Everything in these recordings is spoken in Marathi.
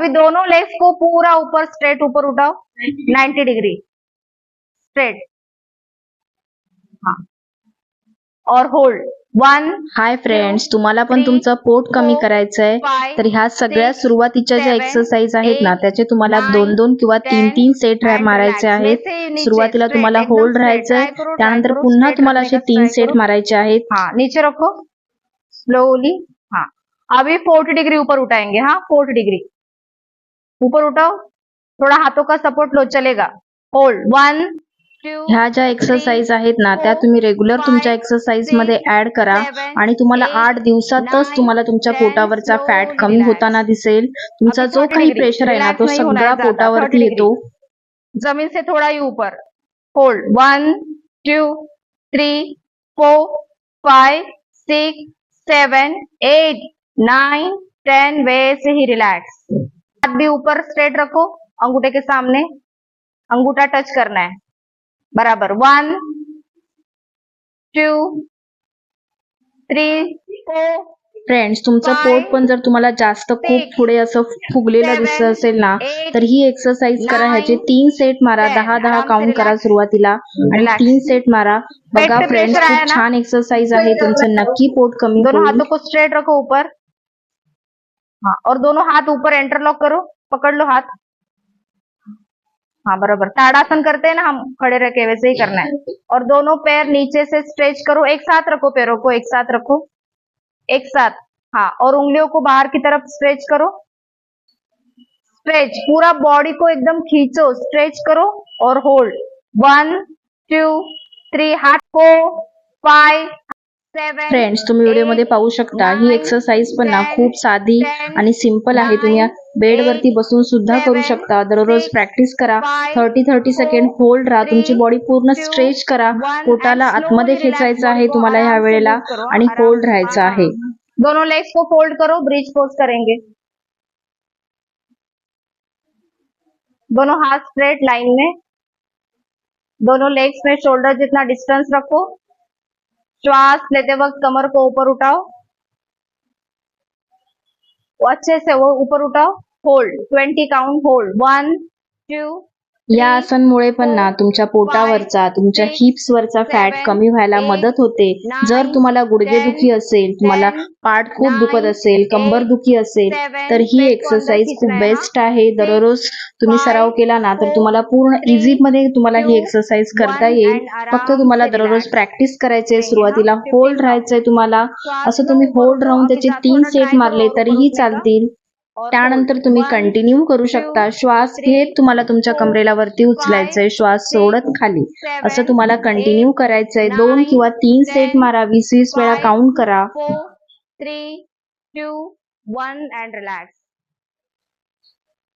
अभी दोनों लेग्स को पूरा ऊपर स्ट्रेट ऊपर उठाओ। 90 डिग्री स्ट्रेट हाँ। और होल्ड वन हाय फ्रेंड्स तुम्हाला पण तुमचं पोट कमी करायचंय. तर ह्या सगळ्या सुरुवातीच्या ज्या एक्सरसाइज आहेत ना त्याचे तुम्हाला दोन दोन किंवा तीन तीन सेट मारायचे आहेत. सुरुवातीला तुम्हाला होल्ड राहायचंय. त्यानंतर पुन्हा तुम्हाला असे तीन सेट मारायचे आहेत. हाँ नीचे रखो. स्लोली हाँ. अभी फोर्टी डिग्री ऊपर उठाएंगे. हाँ फोर्टी डिग्री ऊपर उठाओ थोड़ा हाथों का सपोर्ट लो चलेगा। होल्ड वन ह्या ज्या एक्सरसाइज आहेत ना त्या तुम्ही रेग्युलर तुमच्या एक्सरसाइजमध्ये ऍड करा आणि तुम्हाला आठ दिवसातच तुम्हाला तुमच्या पोटावरचा फॅट कमी होताना दिसेल. तुमचा जो काही प्रेशर आहे ना तो सगळा पोटावरती येतो. जमीन से थोड़ा ही ऊपर. Hold one two three four five six seven eight nine ten वैसे ही रिलैक्स हाथ भी ऊपर स्ट्रेट रखो अंगूठे के सामने। अंगूठा टच करना है। बराबर। One two three four friends तुमचं पोट पण जर तुम्हाला जास्त खूप पुढे असं फुगलेलं दिसत असेल ना तर ही एक्सरसाइज करा. ह्याचे तीन सेट मारा. दहा दहा काउंट करा सुरुवातीला. आणि तीन सेट मारा. बघा फ्रेंड्स खूप छान एक्सरसाइज आहे. तुमचं नक्की पोट कमी दोनों हाथों को स्ट्रेट रखो ऊपर. हाँ और दोनों हाथ ऊपर एंटरलॉक करो, पकड़ लो हाथ। हाँ बराबर। ताड़ासन करते हैं ना हम, खड़े रह के, वैसे ही करना है। और दोनों पैर नीचे से स्ट्रेच करो, एक साथ रखो पैरों को, एक साथ रखो। एक साथ हाँ और उंगलियों को बाहर की तरफ़ स्ट्रेच करो। स्ट्रेच पूरा बॉडी को एकदम खींचो स्ट्रेच करो और होल्ड वन टू थ्री हाथ को फाइव फ्रेंड्स तुम्ही व्हिडिओमध्ये पाहू शकता. ही एक्सरसाइज पण ना खूप साधी आणि सिंपल आहे. तुम्ही बेड वरती बसून सुद्धा करू शकता. दररोज प्रॅक्टिस करा. थर्टी थर्टी सेकंड होल्ड राहा. तुमची बॉडी पूर्ण स्ट्रेच करा. पोटाला आतमध्ये खेचायचं आहे. तुम्हाला ह्या वेळेला आणि होल्ड राहायचं आहे. दोनों लेग्स को फोल्ड करो. ब्रिज पोज करेंगे. दोनों हाथ स्ट्रेट लाइन में. दोनों लेग्स में शोल्डर जितना डिस्टेंस रखो. श्वास लेते वक्त कमर को ऊपर उठाओ वो अच्छे से वो ऊपर उठाओ hold twenty count hold one two या आसनमुळे पण ना तुमच्या पोटावरचा तुमच्या हिप्सवरचा फॅट कमी व्हायला मदत होते. जर तुम्हाला गुडघेदुखी असेल तुम्हाला पाठ खूप दुखत असेल कंबर दुखी असेल तर ही एक्सरसाइज खूप बेस्ट आहे. दररोज तुम्ही सराव केला ना तर तुम्हाला पूर्ण इझी मध्ये तुम्हाला ही एक्सरसाइज करता येईल. फक्त तुम्हाला दररोज प्रॅक्टिस करायचे सुरुवातीला होल्ड राहायचंय तुम्हाला. असं तुम्ही होल्ड राहून त्याचे तीन सेट मारले तरीही चालतील. त्यानंतर तुम्ही कंटिन्यू करू शकता. श्वास घेत तुम्हाला तुमच्या कमरेला वरती उचलायचंय. श्वास सोडत खाली. असं तुम्हाला कंटिन्यू करायचंय. दोन किंवा तीन सेट मारा. वीस वीस वेळा काउंट करा. Three two one and relax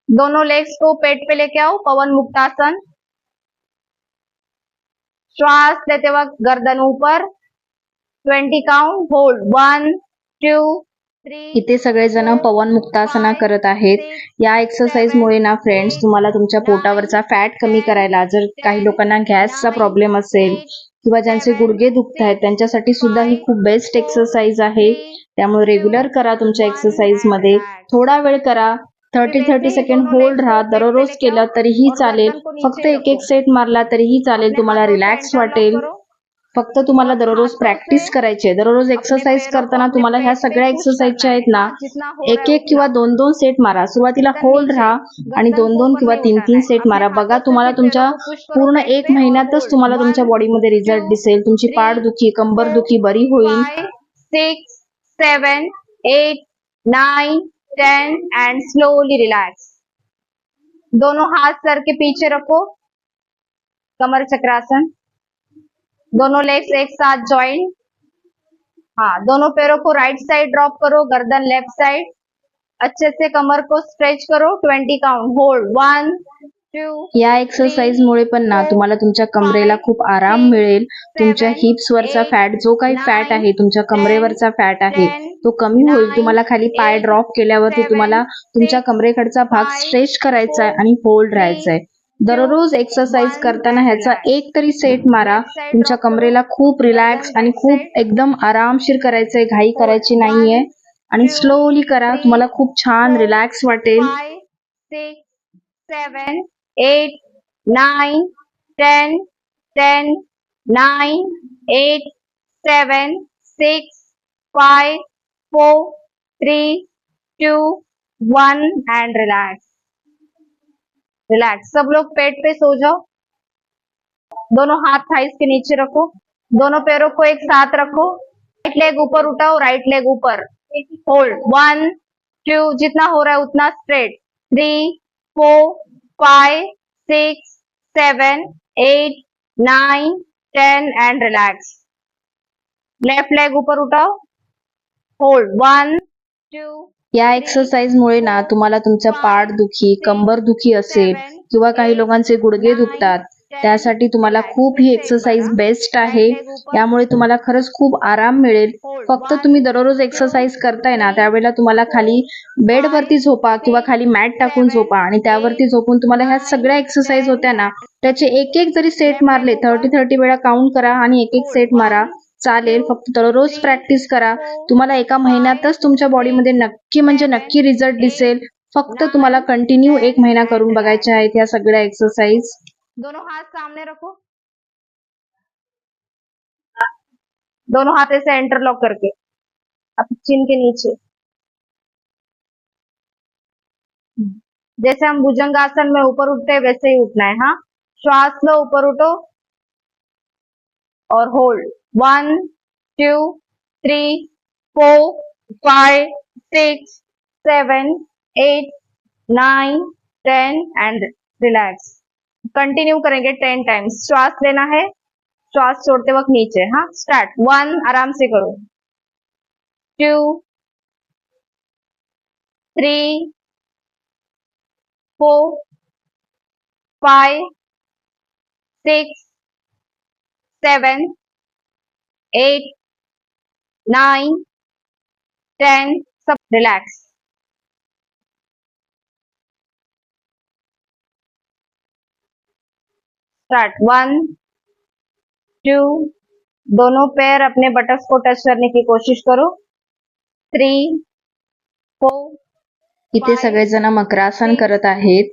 दोनों लेग्स को पेट पे लेके आओ. पवन मुक्तासन. श्वास लेते वक्त गर्दन ऊपर. Twenty count hold one two इथे सगळेजण पवन मुक्तासना करत आहेत. या एक्सरसाइजमुळे ना फ्रेंड्स तुम्हाला तुमच्या पोटावरचा फॅट कमी करायला जर काही लोकांना गॅसचा प्रॉब्लेम असेल किंवा ज्यांचे गुडघे दुखत आहेत त्यांच्यासाठी सुद्धा ही खूप बेस्ट एक्सरसाइज आहे. त्यामुळे रेग्युलर करा तुमच्या एक्सरसाइजमध्ये. थोडा वेळ करा. थर्टी थर्टी सेकंड होल्ड राहा. दररोज केलं तरीही चालेल. फक्त एक एक सेट मारला तरीही चालेल. तुम्हाला रिलॅक्स वाटेल. फक्त तुम्हाला दररोज प्रॅक्टिस करायची आहे. दररोज एक्सरसाइज करताना तुम्हाला ह्या सगळ्या एक्सरसाइजच्या आहेत ना एक एक किंवा दोन दोन सेट मारा. सुरुवातीला होल्ड राहा आणि दोन दोन किंवा तीन तीन सेट मारा. बघा तुम्हाला तुमच्या पूर्ण एक महिन्यातच तुम्हाला तुमच्या बॉडीमध्ये रिझल्ट दिसेल. तुमची पाठ दुखी कंबर दुखी बरी होईल. Six seven eight nine ten and slowly relax दोनों हाथ सर के पीछे रखो. कमर चक्रासन. दोनों लेग्स एक साथ ज्वाइन हाँ दोनों पैरों को राइट साइड ड्रॉप करो गर्दन लेफ्ट साइड अच्छे से कमर को स्ट्रेच करो twenty count hold one two या एक्सरसाइज मुळे पण ना तुम्हाला तुमच्या कमरेला खूप आराम मिळेल. तुमच्या हिप्स वरचा फॅट जो काही फॅट आहे तुमच्या कमरेवरचा फॅट आहे तो कमी होईल. तुम्हाला खाली पाय ड्रॉप केल्यावरती तुम्हाला तुमच्या कमरेकडचा भाग स्ट्रेच करायचा आहे आणि होल्ड राहायचा आहे. दररोज एक्सरसाइज करताना ह्याचा एक तरी सेट मारा. तुमच्या कमरेला खूप रिलॅक्स आणि खूप एकदम आरामशीर करायचंय घाई करायची नाहीये. आणि स्लोली करा तुम्हाला खूप छान रिलॅक्स वाटेल. Six seven eight nine ten ten nine eight seven six five four three two one and relax relax सब लोग पेट पे सो जाओ। दोनों हाथ थाइस के नीचे रखो। दोनों पैरों को एक साथ रखो। राइट लेग ऊपर उठाओ राइट लेग ऊपर। होल्ड वन टू जितना हो रहा है उतना straight three four five six seven eight nine ten and relax left leg ऊपर उठाओ। होल्ड वन टू या एक्सरसाइज मुळे ना तुम्हाला तुमचं पाठ दुखी कंबर दुखी असेल किंवा काही लोकांचे गुडघे दुखतात. त्यासाठी तुम्हाला खूप ही एक्सरसाइज बेस्ट आहे. यामुळे तुम्हाला खरंच खूप आराम मिळेल. फक्त तुम्ही दररोज एक्सरसाइज करताय ना त्यावेळेला तुम्हाला खाली बेडवरती झोपा किंवा खाली मॅट टाकून झोपा आणि त्यावरती झोपून तुम्हाला ह्या सगळ्या एक्सरसाइज होत्या ना त्याचे एक एक जरी सेट मारले थर्टी थर्टी वेळा काउंट करा आणि एक एक सेट मारा. चालेल, फक्त दररोज प्रॅक्टिस करा. तुम्हाला एका महिन्यातच तुमच्या बॉडीमध्ये नक्की म्हणजे नक्की रिझल्ट दिसेल. फक्त तुम्हाला कंटिन्यू एक महिना करून बघायचे एक्सरसाइज दोनों हाथ सामने रखो. दोनों हाथ ऐसे इंटरलॉक करके. चिन के नीचे. जैसे हम भुजंगासन में ऊपर उठते वैसे ही उठना है हाँ? श्वास लो, ऊपर उठो और hold one two three four five six seven eight nine ten and relax continue करेंगे टेन टाइम्स श्वास लेना है. श्वास छोड़ते वक्त नीचे. हाँ स्टार्ट वन आराम से करो. Two three four five six seven eight nine ten सब रिलैक्स स्टार्ट वन टू दोनों पैर अपने बटक्स को टच करने की कोशिश करो. थ्री फोर इथे सगळेजण मकरासन करत आहेत.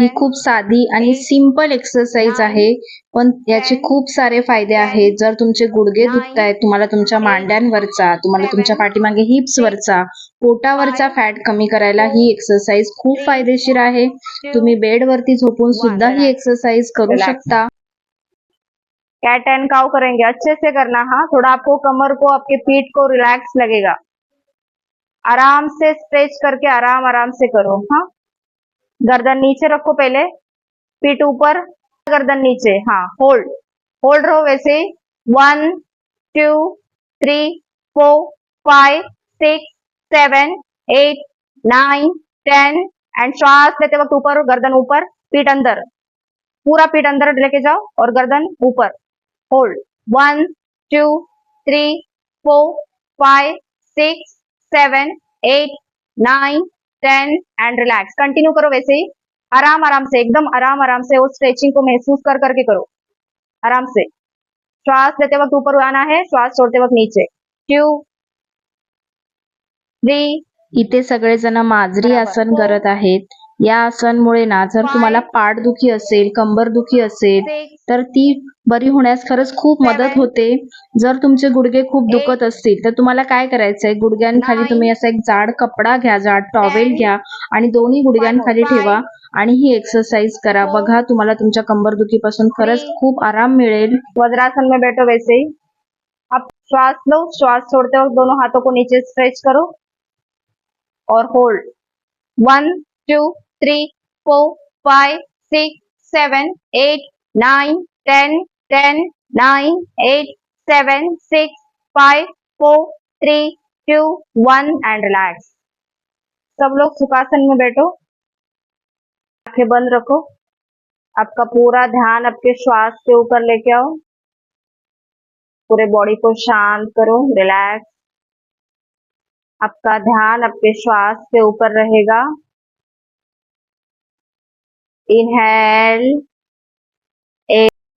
ही खूप साधी आणि सिंपल एक्सरसाइज आहे. पण याचे खूप सारे फायदे आहेत. जर तुमचे गुडघे दुखतायत तुम्हाला तुमच्या मांड्यांवरचा तुम्हाला तुमच्या पाठीमागे हिप्स वरचा पोटावरचा फॅट कमी करायला ही एक्सरसाइज खूप फायदेशीर आहे. तुम्ही बेडवरती झोपून सुद्धा ही एक्सरसाइज करू शकता. कैट एंड काउ करेंगे. अच्छे से करना हाँ? थोड़ा आपको कमर को आपके पीठ को रिलैक्स लगेगा. आराम से स्ट्रेच करके आराम आराम से करो हाँ। गर्दन नीचे रखो पहले, पीठ ऊपर, गर्दन नीचे हाँ होल्ड होल्ड रहो वैसे ही। One two three four five six seven eight nine ten and श्वास लेते वक्त ऊपर गर्दन ऊपर, पीठ अंदर। पूरा पीठ अंदर लेके जाओ और गर्दन ऊपर। Hold one two three four five six seven eight nine ten and relax continue करो वैसे ही. आराम आराम से एकदम आराम आराम से वो स्ट्रेचिंग को महसूस कर करके करो. आराम से. श्वास लेते वक्त ऊपर आना है श्वास छोड़ते वक्त नीचे. टू थ्री इथे सगळेजण माजरी. आसन. करत आहेत. या आसनमुळे ना जर तुम्हाला पाठदुखी असेल कंबर दुखी असेल तर ती बरी होण्यास खरंच खूप मदत. होते जर तुमचे गुडघे खूप. दुखत असतील तर तुम्हाला काय करायचंय गुडघ्यांखाली. तुम्ही असा एक जाड कपडा घ्या जाड टॉवेल. घ्या आणि दोन्ही गुडघ्यांखाली. ठेवा आणि ही एक्सरसाइज करा Four. बघा तुम्हाला तुमच्या कंबर दुखीपासून खरंच Three. खूप आराम मिळेल वज्रासन में बैठो वैसे ही श्वास लो श्वास छोड़ते वक्त दोनों हाथों को नीचे स्ट्रेच करो और hold one two three four five six seven eight nine ten ten nine eight seven six five four three two one and relax. सब लोग सुखासन में बैठो। आंखें बंद रखो। आपका पूरा ध्यान आपके श्वास के ऊपर लेके आओ। पूरे बॉडी को शांत करो रिलैक्स आपका ध्यान आपके श्वास के ऊपर रहेगा। Inhale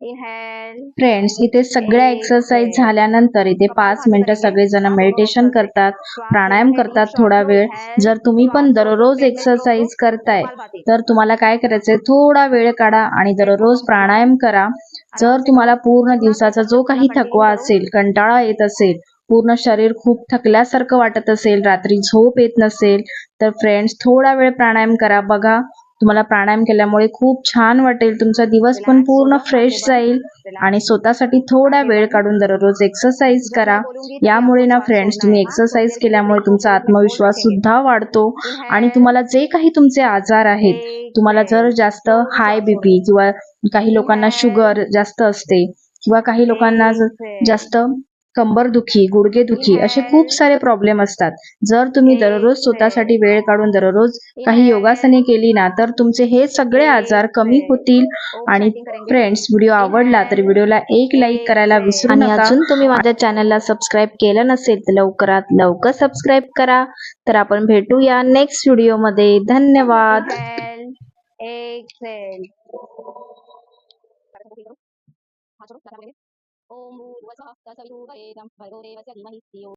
inhale. फ्रेंड्स इथे सगळ्या एक्सरसाइज झाल्यानंतर इथे पाच मिनिटं सगळेजण मेडिटेशन करतात प्राणायाम करतात थोडा वेळ. जर तुम्ही पण दररोज एक्सरसाइज करताय तर तुम्हाला काय करायचंय? थोडा वेळ काढा आणि दररोज प्राणायाम करा. जर तुम्हाला पूर्ण दिवसाचा जो काही थकवा असेल कंटाळा येत असेल पूर्ण शरीर खूप थकल्यासारखं वाटत असेल रात्री झोप येत नसेल तर फ्रेंड्स थोडा वेळ प्राणायाम करा. बघा तुम्हाला प्राणायाम केल्यामुळे खूप छान वाटेल. तुमचा दिवस पण पूर्ण फ्रेश जाईल आणि स्वतःसाठी थोडा वेळ काढून दररोज एक्सरसाइज करा. यामुळे ना फ्रेंड्स तुम्ही एक्सरसाइज केल्यामुळे तुमचा आत्मविश्वास सुद्धा वाढतो आणि तुम्हाला जे काही तुमचे आजार आहेत तुम्हाला जर जास्त हाय बीपी किंवा काही लोकांना शुगर जास्त असते किंवा काही लोकांना जास्त कंबरदुखी गुडघेदुखी असे खूप सारे प्रॉब्लेम असतात. जर तुम्ही दररोज स्वतःसाठी वेळ काढून दररोज काही योगासने केली ना तर तुमचे हे सगळे आजार कमी होतील. आणि फ्रेंड्स व्हिडिओ आवडला तर व्हिडिओला एक लाईक करायला विसरू आणि नका. अजून तुम्ही माझ्या चॅनलला सबस्क्राईब केलं नसेल तर लवकरात लवकर सबस्क्राईब करा. तर आपण भेटूया नेक्स्ट व्हिडिओमध्ये धन्यवाद. Inhale ओम भूर्भुवः तत्सवितुर्वरेण्यं भर्गो देवस्य धीमहि धियो